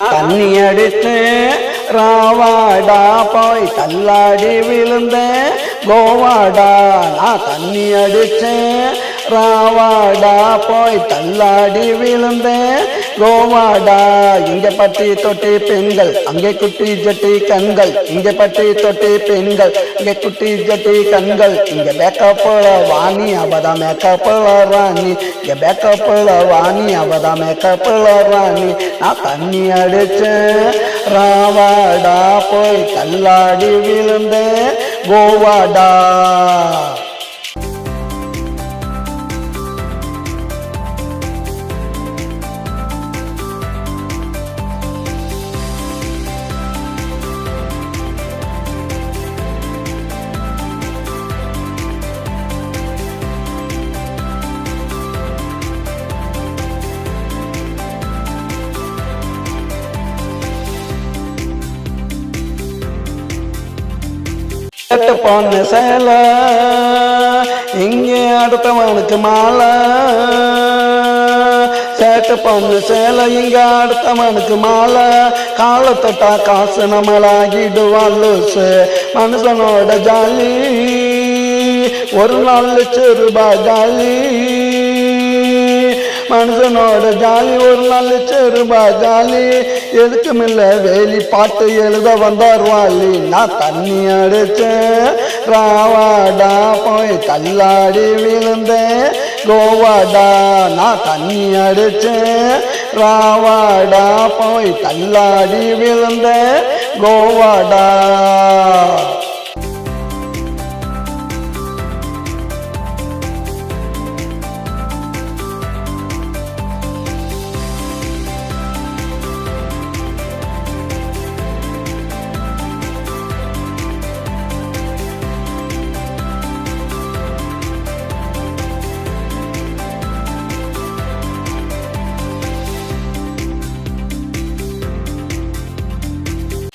தண்ணி அடித்து ராவாடா போய் தள்ளாடி விழுந்த கோவாடா. நான் தண்ணி அடிச்சேன் ராவாடா போய் தள்ளாடி விழுந்தேன். கோவாடா இங்க பட்டி தொட்டி பெண்கள் அங்கே குட்டி ஜட்டி கண்கள் இங்க பட்டி தொட்டி பெண்கள் இங்கே குட்டி ஜட்டி கண்கள் இங்க பேக்கப்புல வாணி அவதான் மேக்கப்புல ராணி. இங்க பேக்கப்புல வாணி அவதான் மேக்கப்புல ராணி. நான் தண்ணி அடிச்சேன். ராவாடா போய் தள்ளாடி விழுந்தேன். கோவாடா. கட்டு போன சேல. இங்கே அடுத்தவனுக்கு மாலை. சேட்ட பொண்ணு சேலை இங்க அடுத்தவனுக்கு மாலை. காலை தொட்டா காசு நம்மளாகிடுவான் லூசு மனுஷனோட ஜாலி. ஒரு நாள் லட்சம் ரூபாய் ஜாலி. மனுஷனோட ஜாலி ஒரு நாள் செருபா ஜாலி. எதுக்கும் இல்லை வேலி பாட்டு எழுத வந்தார் வாலி. நான் தண்ணி அடிச்சேன் ராவாடா போய் தள்ளாடி விழுந்தேன். கோவாடா நான் தண்ணி அடிச்சேன் ராவாடா போய் தள்ளாடி விழுந்தேன். கோவாடா.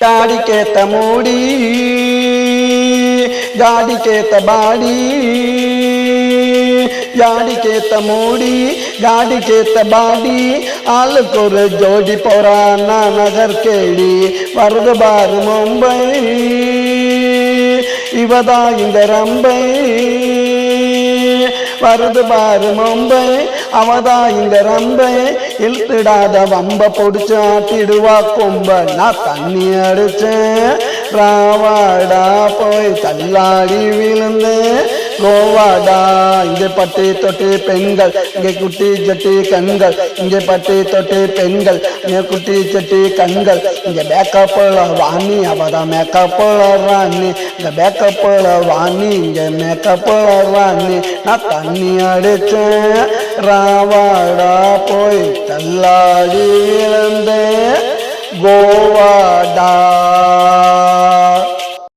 ಗಾಡಿಕೇತ ಮೂಡಿ ಗಾಡಿಕೇತ ಬಾಡಿ ಗಾಡಿಕೇತ மூடி காடிக்கேத்த பாடி ஆளுக்கு ஒரு ஜோடி போறானா நகர் கேடி வருது பாரு மும்பை இவதான் இந்த ரம்பை வருது பாரு மொம்பே. அவதான் இந்த ரம்பே. இழுத்துடாத வம்ப பொடிச்சு ஆட்டிடுவா கொம்ப. நான் தண்ணி அடிச்சேன். ராவாடா போய் தள்ளாடி விழுந்தேன். கோவாடா. இங்கே பட்டி தொட்டி பெண்கள் இங்கே குட்டி ஜட்டி கண்கள் இங்கே பட்டி தொட்டி பெண்கள் இங்கே குட்டி ஜட்டி கண்கள். இங்கே பேக்கப்புல வாணி அவதான் மேக்கப் ராணி இங்கே பேக்கப்புல வாணி இங்கே மேக்கப் ராணி நான் தண்ணி அடிச்சேன் ராவாடா போய் தள்ளாடி இழந்தேன் கோவாடா.